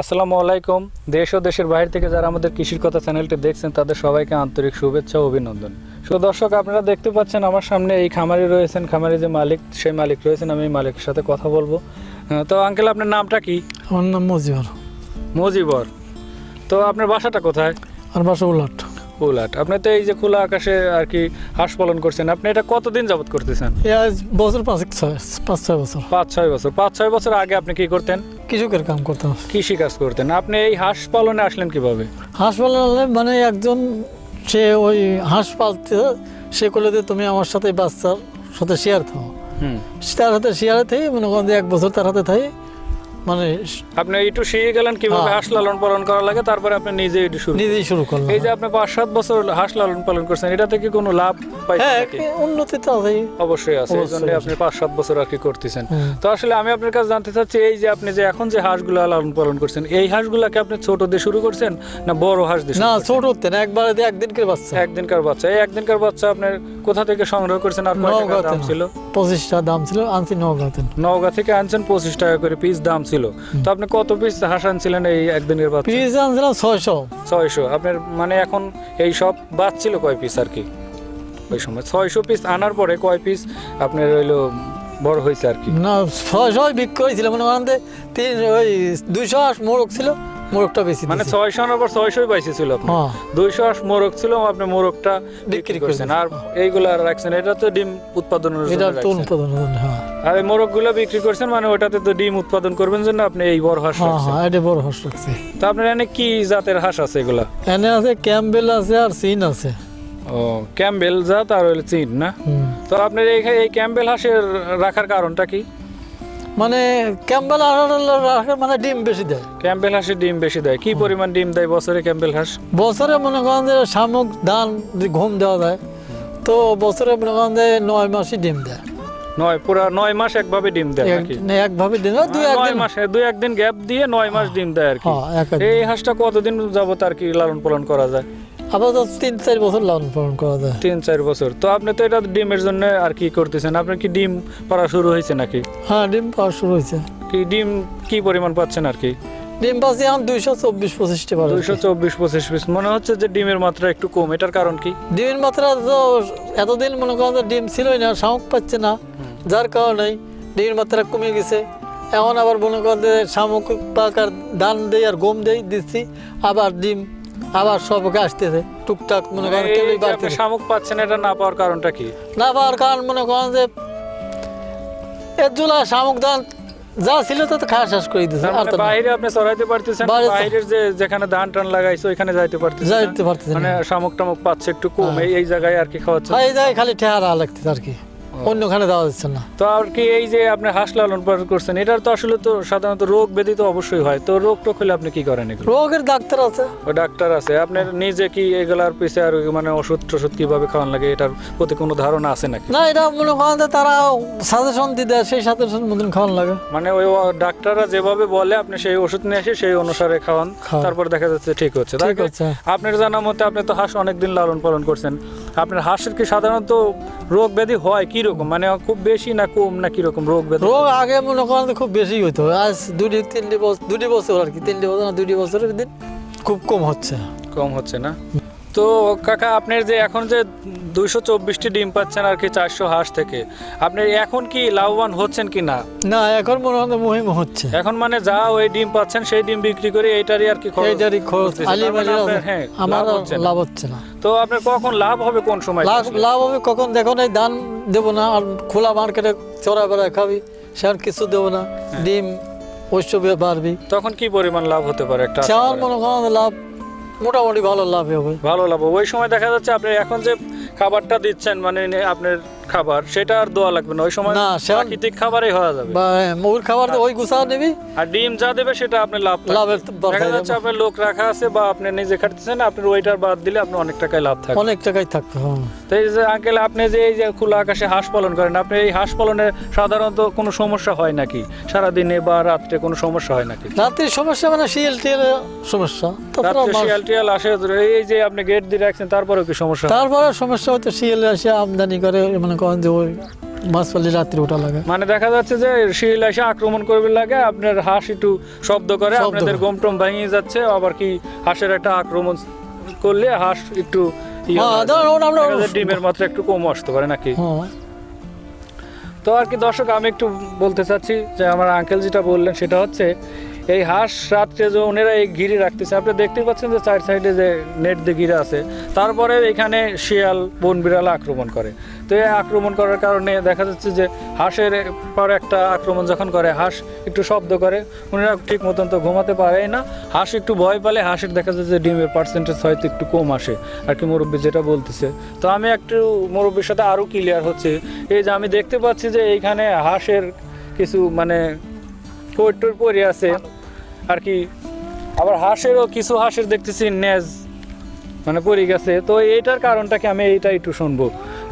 আসসালামু আলাইকুম। দেশ ও দেশের বাইরে থেকে যারা আমাদের কৃষির কথা চ্যানেলটি দেখছেন তাদের সবাইকে আন্তরিক শুভেচ্ছা ও অভিনন্দন। সো দর্শক আপনারা দেখতে পাচ্ছেন আমার সামনে এই খামারি রয়েছেন খামারি যে মালিক সেই মালিক রয়েছেন আমি মালিকের সাথে কথা বলব। তো আঙ্কেল আপনার নামটা কি? আমার নাম মজিবর। মজিবর। তো আপনার বাসাটা কোথায়? আর বাসা উলাট। উলাট। আপনি তো এই যে খোলা আকাশে আর কি হাঁস পালন করছেন আপনি এটা কতদিন যাবত করতেছেন? বছর পাঁচ ছয় পাঁচ ছয় বছর। পাঁচ ছয় বছর। পাঁচ ছয় বছর আগে আপনি কি করতেন? কৃষকের কাম করতাম কৃষি কাজ করতেন। আপনি এই হাঁস পালনে আসলেন কীভাবে? হাঁস পালনে মানে একজন সে ওই হাঁস পালতে সে করলে যে তুমি আমার সাথে বাচ্চার সাথে শেয়ার থাও হুম। তার হাতে শেয়ারে থেকে মনে করেন যে এক বছর তার হাতে থাকে মানে আপনি একটু শিখে গেলেন কীভাবে হ্যাঁ। হাঁস লালন পালন করা লাগে তারপরে আপনি নিজে এটি শুরু নিজেই শুরু করলাম। এই যে আপনি পাঁচ সাত বছর হাঁস লালন পালন করছেন এটা থেকে কোনো লাভ পাইছেন হ্যাঁ উন্নতি তো আছেই। অবশ্যই আছে এই জন্য আপনি পাঁচ সাত বছর আর কি করতেছেন। তো আসলে আমি আপনার কাছে জানতে চাচ্ছি এই যে আপনি যে এখন যে হাঁসগুলো লালন পালন করছেন এই হাঁসগুলাকে আপনি ছোট দিয়ে শুরু করছেন না বড় হাঁস দিয়ে না? ছোট হতে না একবারে দিয়ে বাচ্চা। একদিনকার বাচ্চা এই একদিনকার বাচ্চা আপনার কোথা থেকে সংগ্রহ করছেন আর কয় টাকা দাম। ছিল? পঁচিশটা দাম ছিল আনছি নগাঁতে নওগাঁ থেকে আনছেন পঁচিশ টাকা করে পিস দাম ছিল। তো আপনি কত পিস হাঁস আনছিলেন এই একদিনের বাচ্চা? পিস আনছিলাম ছয়শো। ছয়শো। আপনার মানে এখন এই সব বাঁচছিল কয় পিস আর কি? ওই সময় ছয়শো পিস আনার পরে কয় পিস আপনার হইল বড় হয়েছে আর কি? না ছয়শো বিক্রি হয়েছিল মানে ওখানে তিন ওই দুইশো মোরগ ছিল। মোরগটা বেশি মানে ছয়শো ছয়শোই পাইছে ছিল হ্যাঁ। দুইশো মোরগ ছিল আপনি মোরগটা বিক্রি করছেন। আর এইগুলা রাখছেন এটা তো ডিম। উৎপাদন হ্যাঁ। আর এই মোরগগুলো বিক্রি করছেন মানে ওটাতে তো ডিম উৎপাদন করবেন জন্য আপনি এই বড় হাঁস হ্যাঁ রাখছেন। এটা বড় হাঁস রাখছে। তো আপনার এনে কি জাতের হাঁস আছে এগুলা? এনে আছে ক্যাম্বেল আছে আর সিন আছে। ও ক্যাম্বেল জাত আর চীন না? তো আপনার এই ক্যাম্বেল হাঁসের রাখার কারণটা কি? মানে ক্যাম্বেল রাখে মানে ডিম বেশি দেয়। ক্যাম্বেল হাঁসের ডিম বেশি দেয়। কি পরিমাণ ডিম দেয় বছরে ক্যাম্বেল হাঁস? বছরে মনে করেন যে শামুক ধান ঘুম দেওয়া যায় তো বছরে মনে করেন যে নয় মাসই ডিম দেয়। নয় পুরা নয় মাস একভাবে ডিম দেয় একভাবে ডিম দেয়, দুই নয় একদিন। মাসে দুই একদিন গ্যাপ দিয়ে নয় মাস ডিম দেয় আর কি। হ্যাঁ। এই হাঁসটা কতদিন যাবত আর কি লালন পালন করা যায়? আবার তো তিন চার বছর লালন পালন করা যায়। তিন চার বছর। তো আপনি তো এটা ডিমের জন্য আর কি করতেছেন? আপনার কি ডিম পাড়া শুরু হয়েছে নাকি? হ্যাঁ ডিম পাওয়া শুরু হয়েছে। কি ডিম কি পরিমাণ পাচ্ছেন আর কি? ডিম পাচ্ছি এখন দুইশো চব্বিশ পঁচিশটি পারে দুইশো চব্বিশ পঁচিশ পিস। মনে হচ্ছে যে ডিমের মাত্রা একটু কম। এটার কারণ কি? ডিমের মাত্রা তো এতদিন মনে করেন যে ডিম ছিলই না শামুক পাচ্ছে না। যার কারণে ডিমের মাত্রা কমে গেছে। এখন আবার মনে করেন যে শামুক পাকার ধান দেই আর গম দেই দিচ্ছি। আবার ডিম আবার সবকে আসতেছে। টুকটাক মনে করেন কেউই যে শামুক পাচ্ছেন এটা না পাওয়ার কারণটা কি? না পাওয়ার কারণ মনে করেন যে এর জুলা শামুক ধান যা ছিল তো খাওয়া শেষ করে দিয়েছে আর মানে তো। বাইরে আপনি চড়াইতে পারতেছেন বাইরে বাইরের যে যেখানে ধান টান লাগাইছো ওইখানে যাইতে পারতেছেন যাইতে পারতেছেন মানে শামুক টামুক পাচ্ছে একটু কম হ্যাঁ। এই জায়গায় আর কি খাওয়াচ্ছে আর এই জায়গায় খালি ঠেহারা লাগতেছে আর কি। অন্যখানে দেওয়া যাচ্ছে না। তো আর কি এই যে আপনি হাঁস লালন পালন করছেন এটার তো আসলে তো সাধারণত রোগ ব্যাধি তো অবশ্যই হয়। তো রোগ টোক হলে আপনি কি করেন এগুলো? রোগের ডাক্তার আছে। ও ডাক্তার আছে। আপনার নিজে কি এগুলার পিছে আর মানে ওষুধ টষুধ কীভাবে খাওয়ান লাগে এটার প্রতি কোনো ধারণা আছে নাকি? না এটা মনে করেন যে তারা সাজেশন দিয়ে দেয় সেই সাজেশন মতন খাওয়ান লাগে। মানে ওই ডাক্তাররা যেভাবে বলে আপনি সেই ওষুধ নিয়ে এসে সেই অনুসারে খাওয়ান। তারপর দেখা যাচ্ছে ঠিক হচ্ছে। ঠিক? হচ্ছে। আপনার জানা মতে আপনি তো হাঁস অনেকদিন লালন পালন করছেন। আপনার হাঁসের কি সাধারণত রোগ ব্যাধি হয় কি রকম মানে খুব বেশি না কম না কীরকম রোগ বেদনা রোগ আগে মনে করেন খুব বেশি হতো আজ দুটি তিনটি বছর দুটি বছর আর কি তিনটি বছর না দুটি বছরের দিন খুব কম হচ্ছে। কম হচ্ছে না? তো কাকা আপনার যে এখন যে দুইশো চব্বিশটি ডিম পাচ্ছেন আর কি চারশো হাঁস থেকে আপনি এখন কি লাভবান হচ্ছেন কি না? না এখন মনে হয় মুহিম হচ্ছে। এখন মানে যা ওই ডিম পাচ্ছেন সেই ডিম বিক্রি করে এইটারই আর কি এইটারই খরচ। মানে হ্যাঁ, আমার লাভ হচ্ছে না। তো আপনার কখন লাভ হবে কোন সময়? লাভ লাভ হবে কখন? দেখো না এই ধান দেবো না আর খোলা মার্কেটে চড়া বেড়ায় খাবি সেখান কিছু দেবো না। হ্যাঁ। ডিম ওইসব বাড়বি। তখন কি পরিমাণ লাভ হতে পারে একটা মনে করেন যে লাভ মোটামুটি ভালো লাভ হবে ভালো লাভ হবে। ওই সময় দেখা যাচ্ছে আপনি এখন যে খাবারটা দিচ্ছেন মানে আপনার খাবার সেটা আর দেওয়া লাগবে না ওই সময় না, প্রাকৃতিক খাবারই হওয়া যাবে খাবার তো ওই গুছা নিবি আর ডিম যা দেবে সেটা আপনি লাভ। লাভের দেখা যাচ্ছে। আপনার লোক রাখা আছে বা আপনি নিজে খাটতেছেন আপনার ওইটার বাদ দিলে আপনার অনেক টাকায় লাভ থাকবে অনেক টাকাই থাকবে হ্যাঁ। তো এই যে আঙ্কেল আপনি যে এই যে খোলা আকাশে হাঁস পালন করেন আপনি এই হাঁস পালনে সাধারণত কোনো সমস্যা হয় নাকি সারাদিনে বা রাত্রে কোনো সমস্যা হয় নাকি রাত্রির সমস্যা মানে শিএল টিএল সমস্যা তারপরে শিয়াল টিয়াল আসে এই যে আপনি গেট দিয়ে রাখছেন তারপরেও কি সমস্যা? তারপরে সমস্যা হয়তো শিএল এসে আমদানি করে মনে করেন যে ওই মাছ পালি রাত্রে ওটা লাগে মানে দেখা যাচ্ছে যে শিল এসে আক্রমণ করবে লাগে আপনার হাঁস একটু শব্দ করে আপনাদের করে। গম টম ভেঙে যাচ্ছে আবার কি হাঁসের একটা আক্রমণ করলে হাঁস একটু ইয়ে হ্যাঁ, ডিমের মাত্রা একটু কম আসতে পারে নাকি? হ্যাঁ। তো আর কি দর্শক আমি একটু বলতে চাচ্ছি যে আমার আঙ্কেল যেটা বললেন সেটা হচ্ছে এই হাঁস রাত্রে যে ওনারা এই ঘিরে রাখতেছে। আপনি দেখতেই পাচ্ছেন যে চার সাইডে যে নেট দিয়ে ঘিরে আছে। তারপরে এখানে শিয়াল, বন বিড়াল আক্রমণ করে। তো এই আক্রমণ করার কারণে দেখা যাচ্ছে যে হাঁসের পর একটা আক্রমণ যখন করে, হাঁস একটু শব্দ করে ওনারা ঠিক মতন তো ঘুমাতে পারেই না। হাঁস একটু ভয় পেলে হাঁসের দেখা যাচ্ছে যে ডিমের পার্সেন্টেজ হয়তো একটু কম আসে। আর কি মুরব্বী যেটা বলতেছে। তো আমি একটু মুরব্বীর সাথে আরও ক্লিয়ার হচ্ছে। এই যে আমি দেখতে পাচ্ছি যে এইখানে হাঁসের কিছু মানে পরে আছে। আর কি আবার হাঁসেরও কিছু হাঁসের দেখতেছি নেজ মানে পড়ে গেছে। তো এইটার কারণটাকে আমি এইটা একটু শুনব।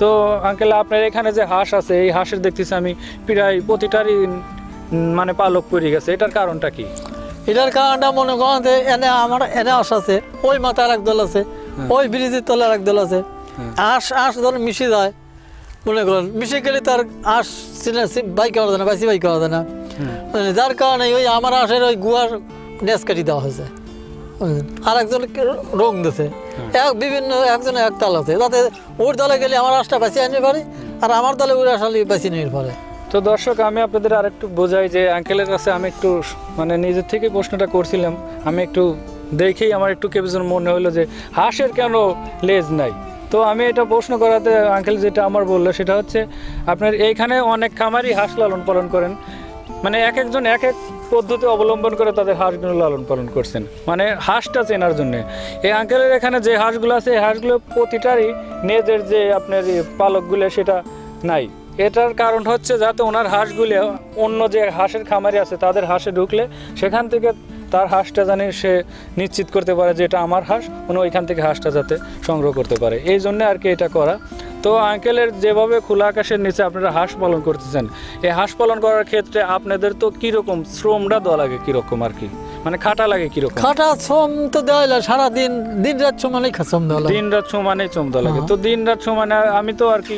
তো আঙ্কেল আপনার এখানে যে হাঁস আছে এই হাঁসের দেখতেছি আমি প্রায় প্রতিটারই মানে পালক পড়ে গেছে। এটার কারণটা কি? এটার কারণটা মনে করেন যে এনে আমার এনে আস আছে ওই মাথায় এক দল আছে ওই ব্রিজের তলে এক দল আছে। হ্যাঁ। আঁশ আঁশ ধর মিশে যায় মনে করেন মিশে গেলে তার আঁশ বাই করা যায় না বাইসি বাইক করা যায় না। যার কারণে ওই আমার আঁশের ওই গুয়ার নেস কাটি দেওয়া হয়েছে? আর একজন রং দিছে। এক বিভিন্ন একজন এক তাল আছে। যাতে ওর দলে গেলে আমার আঁশটা বাঁচিয়ে আনতে পারে আর আমার দলে ওর আসালে বাঁচিয়ে নিতে পারে। তো দর্শক আমি আপনাদের আরেকটু বোঝাই যে আঙ্কেলের কাছে আমি একটু মানে নিজের থেকে প্রশ্নটা করছিলাম। আমি একটু দেখেই আমার একটু কেবজন মনে হলো যে হাঁসের কেন লেজ নাই? তো আমি এটা প্রশ্ন করাতে আঙ্কেল যেটা আমার বলল সেটা হচ্ছে আপনার এইখানে অনেক খামারই হাঁস লালন পালন করেন। মানে এক একজন এক এক পদ্ধতি অবলম্বন করে তাদের হাঁসগুলো লালন পালন করছেন। মানে হাঁসটা চেনার জন্য। এই আঙ্কেলের এখানে যে হাঁসগুলো আছে, এই হাঁসগুলো প্রতিটারই নেজের যে আপনার পালকগুলো, সেটা নাই। এটার কারণ হচ্ছে যাতে ওনার হাঁসগুলো অন্য যে হাঁসের খামারি আছে, তাদের হাঁসে ঢুকলে সেখান থেকে তার হাঁসটা জানি সে নিশ্চিত করতে পারে যে এটা আমার হাঁস, উনি ওইখান থেকে হাঁসটা যাতে সংগ্রহ করতে পারে। এই জন্য আর কি এটা করা। তো আঙ্কেলের যেভাবে খোলা আকাশের নিচে আপনারা হাঁস পালন করতেছেন এই হাঁস পালন করার ক্ষেত্রে আপনাদের তো কীরকম শ্রমটা দেওয়া লাগে কীরকম আর কি? মানে খাটা লাগে কীরকম? খাটা শ্রম তো দেওয়া হলো সারাদিন দিন রাত সমানেই শ্রম দেওয়া লাগে। দিন রাত সমানে চমদা লাগে। হ্যাঁ। তো দিন রাত সমানে আমি তো আর কি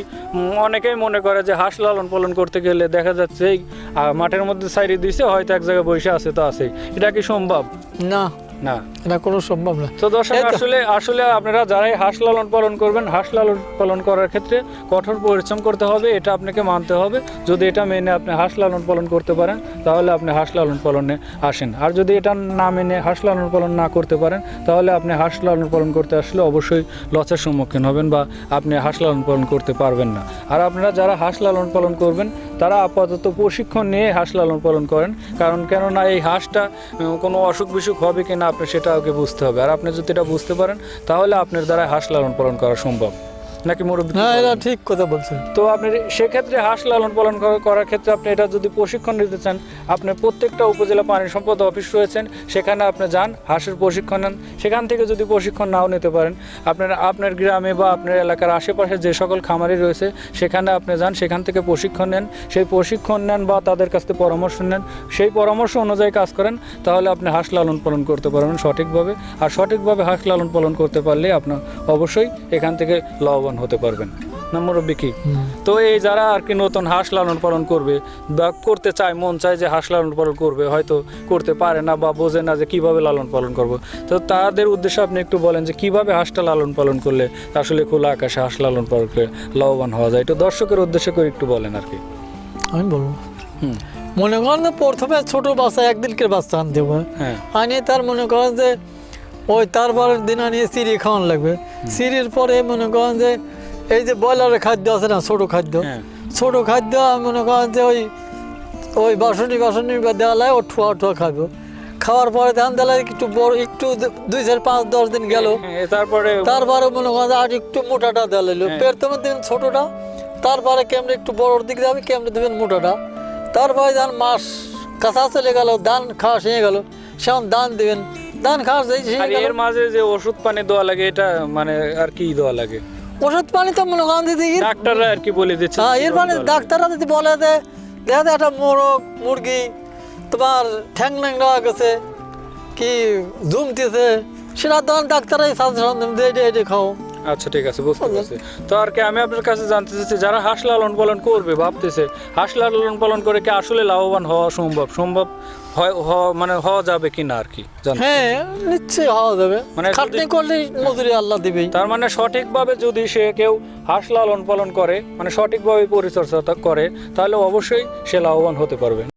অনেকেই মনে করে যে হাঁস লালন পালন করতে গেলে দেখা যাচ্ছে মাঠের মধ্যে সাইডে দিছে হয়তো এক জায়গায় বসে আছে তো আছে এটা কি সম্ভব? না। না। এটা কোনো সম্ভব না। তো দর্শক আসলে আসলে আপনারা যারাই হাঁস লালন পালন করবেন হাঁস লালন পালন করার ক্ষেত্রে কঠোর পরিশ্রম করতে হবে এটা আপনাকে মানতে হবে। যদি এটা মেনে আপনি হাঁস লালন পালন করতে পারেন তাহলে আপনি হাঁস লালন পালনে আসেন। আর যদি এটা না মেনে হাঁস লালন পালন না করতে পারেন তাহলে আপনি হাঁস লালন পালন করতে আসলে অবশ্যই লসের সম্মুখীন হবেন বা আপনি হাঁস লালন পালন করতে পারবেন না। আর আপনারা যারা হাঁস লালন পালন করবেন তারা আপাতত প্রশিক্ষণ নিয়ে হাঁস লালন পালন করেন। কারণ কেননা এই হাঁসটা কোনো অসুখ বিসুখ হবে কি না আপনি সেটা আগে বুঝতে হবে। আর আপনি যদি এটা বুঝতে পারেন, তাহলে আপনার দ্বারা হাঁস লালন পালন করা সম্ভব। নাকি মুরব্বী না এটা ঠিক কথা বলছেন তো আপনি সেক্ষেত্রে হাঁস লালন পালন করার ক্ষেত্রে আপনি এটা যদি প্রশিক্ষণ নিতে চান আপনি প্রত্যেকটা উপজেলা পানি সম্পদ অফিস রয়েছেন সেখানে আপনি যান হাঁসের প্রশিক্ষণ নেন। সেখান থেকে যদি প্রশিক্ষণ নাও নিতে পারেন আপনার আপনার গ্রামে বা আপনার এলাকার আশেপাশে যে সকল খামারি রয়েছে সেখানে আপনি যান সেখান থেকে প্রশিক্ষণ নেন। সেই প্রশিক্ষণ নেন বা তাদের কাছ থেকে পরামর্শ নেন। সেই পরামর্শ অনুযায়ী কাজ করেন তাহলে আপনি হাঁস লালন পালন করতে পারবেন সঠিকভাবে। আর সঠিকভাবে হাঁস লালন পালন করতে পারলে আপনার অবশ্যই এখান থেকে লাভবান হতে পারবেন। না মুরব্বী কি তো এই যারা আর কি নতুন হাঁস লালন পালন করবে বা করতে চায় মন চায় যে হাঁস লালন পালন করবে হয়তো করতে পারে না বা বোঝে না যে কীভাবে লালন পালন করব। তো তাদের উদ্দেশ্যে আপনি একটু বলেন যে কীভাবে হাঁসটা লালন পালন করলে আসলে খোলা আকাশে হাঁস লালন পালন করে লাভবান হওয়া যায়? তো দর্শকের উদ্দেশ্যে করে একটু বলেন আর কি। আমি বলব। হুম। মনে করেন প্রথমে ছোট বাচ্চা একদিনকে বাচ্চা আনতে হবে। হ্যাঁ। আনিয়ে তার মনে করেন যে ওই তারপরের দিন আনিয়ে সিঁড়ি খাওয়ান লাগবে। সিঁড়ির পরে মনে করেন যে এই যে ব্রয়লারের খাদ্য আছে না ছোট খাদ্য হ্যাঁ। ছোট খাদ্য মনে করেন যে ওই ওই বাসনি বাসনি বা দেওয়ালায় ও ঠুয়া ঠুয়া খাবে। খাওয়ার পরে ধান দেওয়ালায় একটু বড় একটু দুই চার পাঁচ দশ দিন গেল। হ্যাঁ, তারপরে তারপরে মনে করেন আর একটু মোটাটা দেওয়া লাগল। হ্যাঁ। প্রথমে দিন ছোটটা তারপরে কেমনে একটু বড়োর দিক যাবে কেমনে দেবেন মোটাটা। তারপরে ধান মাস কাঁচা চলে গেল ধান খাওয়া শিখে গেল। সেমন ধান দিবেন। ধান খাওয়া যায় আর এর মাঝে যে ওষুধ পানি দেওয়া লাগে এটা মানে আর কি দেওয়া লাগে? ওষুধ পানি তো মনে করেন দিদি ডাক্তাররা আর কি বলে দিচ্ছে? হ্যাঁ এর মানে ডাক্তাররা যদি বলে যে দেখা যায় একটা মোরগ মুরগি তোমার ঠ্যাং ন্যাংরা গেছে কি জুমতেছে সেটা তখন ডাক্তারাই সাজেশন দেয় এটা খাও। আচ্ছা ঠিক আছে বুঝতে পারছি। তো আর কি আমি আপনার কাছে জানতে চাচ্ছি যারা হাঁস লালন পালন করবে ভাবতেছে হাঁস লালন পালন করে কি আসলে লাভবান হওয়া সম্ভব? সম্ভব হয় মানে হওয়া যাবে কি না আর কি হ্যাঁ নিশ্চয়ই হওয়া যাবে। মানে খাটনি করলে মজুরি আল্লাহ দিবেই। তার মানে সঠিকভাবে যদি সে কেউ হাঁস লালন পালন করে মানে সঠিকভাবে পরিচর্যা করে তাহলে অবশ্যই সে লাভবান হতে পারবে।